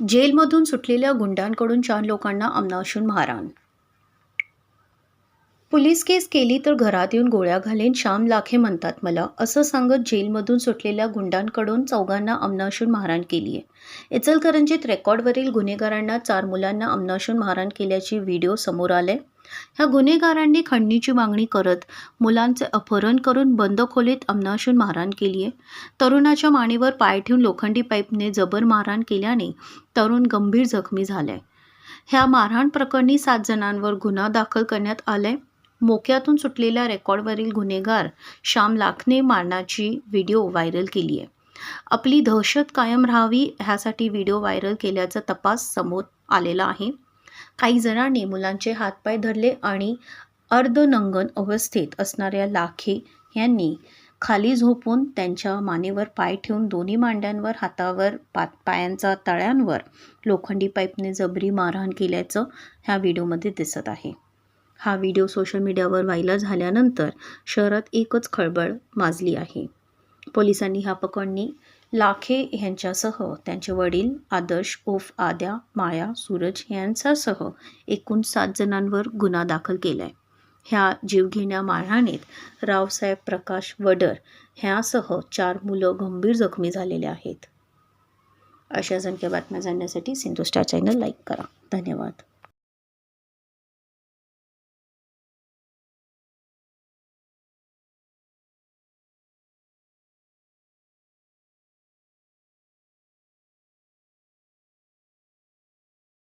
जेलमधून सुटलेल्या गुंडांकडून चार लोकांना अमनाशून मारहाण. पोलीस केस केली तर घरात येऊन गोळ्या घालेन श्याम लाखे म्हणतात मला. असं सांगत जेलमधून सुटलेल्या गुंडांकडून चौघांना अमनाशून मारहाण केली आहे. इचलकरंजीत रेकॉर्डवरील गुन्हेगारांना चार मुलांना अमनाशून मारहाण केल्याची व्हिडिओ समोर आले ह्या गुन्हेगारांनी खंडणीची मागणी करत मुलांचे अपहरण करून बंद खोलीत अमनाशून मारहाण केली आहे. तरुणाच्या मानेवर पाय ठेवून लोखंडी पाईपने जबर मारहाण केल्याने तरुण गंभीर जखमी झालाय. ह्या मारहाण प्रकरणी सात जणांवर गुन्हा दाखल करण्यात आलाय. मोक्यातून सुटलेल्या रेकॉर्डवरील गुन्हेगार श्याम लाखने मारण्याची व्हिडिओ व्हायरल केली आहे. आपली दहशत कायम राहावी ह्यासाठी व्हिडिओ व्हायरल केल्याचा तपास समोर आलेला आहे. काही जणांनी मुलांचे हातपाय धरले आणि अर्धनंगन अवस्थेत असणाऱ्या लाखे यांनी खाली झोपून त्यांच्या मानेवर पाय ठेवून दोन्ही मांड्यांवर हातावर पात पायांचा तळ्यांवर लोखंडी पाईपने जबरी मारहाण केल्याचं ह्या व्हिडिओमध्ये दिसत आहे. हा व्हिडिओ सोशल मीडियावर व्हायला झाल्यानंतर शहरात एकच खळबळ माजली आहे. पोलिसांनी ह्या प्रकरणी लाखे यांच्यासह त्यांचे वडील आदर्श ओफ आद्या माया सूरज यांच्यासह एकूण सात जणांवर गुन्हा दाखल केला आहे ह्या जीवघेण्या मारहाणीत रावसाहेब प्रकाश वडर ह्यासह चार मुलं गंभीर जखमी झालेले आहेत. अशा संख्या बातम्या जाणण्यासाठी सिंधुस्टार चॅनल लाईक करा. धन्यवाद.